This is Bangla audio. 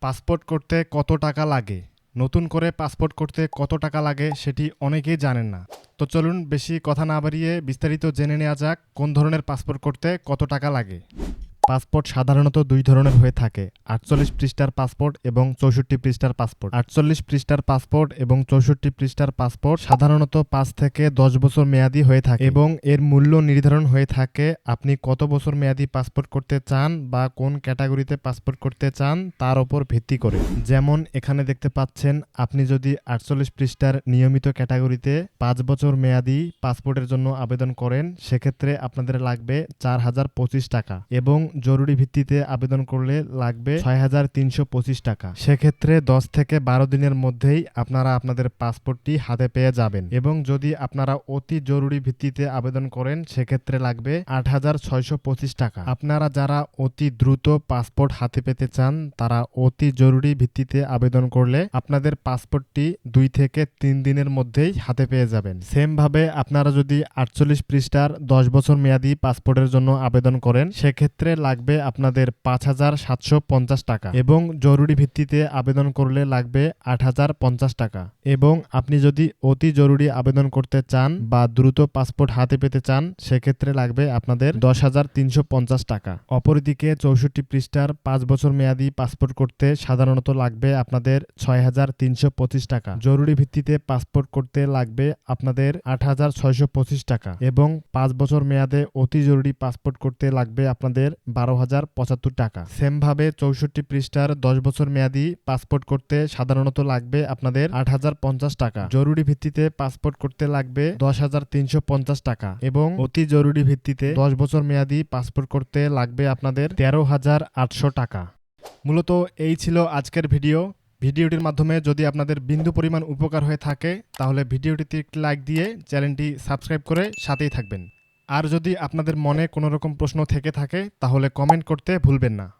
পাসপোর্ট করতে কত টাকা লাগে? নতুন করে পাসপোর্ট করতে কত টাকা লাগে সেটি অনেকেই জানেন না। তো চলুন বেশি কথা না বাড়িয়ে বিস্তারিত জেনে নেওয়া যাক কোন ধরনের পাসপোর্ট করতে কত টাকা লাগে। পাসপোর্ট সাধারণত দুই ধরনের হয়ে থাকে, আটচল্লিশ পৃষ্ঠার পাসপোর্ট এবং চৌষট্টি পৃষ্ঠার পাসপোর্ট। আটচল্লিশ পৃষ্ঠার পাসপোর্ট এবং চৌষট্টি পৃষ্ঠার পাসপোর্ট সাধারণত পাঁচ থেকে দশ বছর মেয়াদি হয়ে থাকে এবং এর মূল্য নির্ধারণ হয়ে থাকে আপনি কত বছর মেয়াদি পাসপোর্ট করতে চান বা কোন ক্যাটাগরিতে পাসপোর্ট করতে চান তার ওপর ভিত্তি করে। যেমন এখানে দেখতে পাচ্ছেন, আপনি যদি আটচল্লিশ পৃষ্ঠার নিয়মিত ক্যাটাগরিতে পাঁচ বছর মেয়াদি পাসপোর্টের জন্য আবেদন করেন, সেক্ষেত্রে আপনাদের লাগবে চার হাজার পঁচিশ টাকা এবং জরুরি ভিত্তিতে আবেদন করলে লাগবে ছয় হাজার তিনশো পঁচিশ টাকা। সেক্ষেত্রে দশ থেকে বারো দিনের মধ্যেই আপনারা আপনাদের পাসপোর্টটি হাতে পেয়ে যাবেন এবং যদি আপনারা অতি জরুরি ভিত্তিতে আবেদন করেন, সেক্ষেত্রে লাগবে আট হাজার ছয়শো পঁচিশ টাকা। আপনারা যারা অতি দ্রুত পাসপোর্ট হাতে পেতে চান, তারা অতি জরুরি ভিত্তিতে আবেদন করলে আপনাদের পাসপোর্টটি দুই থেকে তিন দিনের মধ্যেই হাতে পেয়ে যাবেন। সেম ভাবে আপনারা যদি আটচল্লিশ পৃষ্ঠার দশ বছর মেয়াদি পাসপোর্টের জন্য আবেদন করেন, সেক্ষেত্রে লাগবে আপনাদের পাঁচ হাজার সাতশো পঞ্চাশ টাকা এবং জরুরি ভিত্তিতে আবেদন করলে লাগবে আট হাজার পঞ্চাশ টাকা এবং আপনি যদি অতি জরুরি আবেদন করতে চান বা দ্রুত পাসপোর্ট হাতে পেতে চান, সেক্ষেত্রে লাগবে আপনাদের দশ হাজার তিনশো পঞ্চাশ টাকা। অপরদিকে চৌষট্টি পৃষ্ঠার পাঁচ বছর মেয়াদি পাসপোর্ট করতে সাধারণত লাগবে আপনাদের ছয় হাজার তিনশো পঁচিশ টাকা। জরুরি ভিত্তিতে পাসপোর্ট করতে লাগবে আপনাদের আট হাজার ছয়শো পঁচিশ টাকা এবং পাঁচ বছর মেয়াদে অতি জরুরি পাসপোর্ট করতে লাগবে আপনাদের বারো হাজার পঁচাত্তর টাকা। সেমভাবে চৌষট্টি পৃষ্ঠার দশ বছর মেয়াদি পাসপোর্ট করতে সাধারণত লাগবে আপনাদের আট হাজার পঞ্চাশ টাকা। জরুরি ভিত্তিতে পাসপোর্ট করতে লাগবে দশ হাজার তিনশো পঞ্চাশ টাকা এবং অতি জরুরি ভিত্তিতে দশ বছর মেয়াদি পাসপোর্ট করতে লাগবে আপনাদের তেরো হাজার আটশো টাকা। মূলত এই ছিল আজকের ভিডিও। ভিডিওটির মাধ্যমে যদি আপনাদের বিন্দু পরিমাণ উপকার হয়ে থাকে, তাহলে ভিডিওটিতে একটি লাইক দিয়ে চ্যানেলটি সাবস্ক্রাইব করে সাথেই থাকবেন। আর যদি আপনাদের মনে কোনো রকম প্রশ্ন থেকে থাকে তাহলে কমেন্ট করতে ভুলবেন না।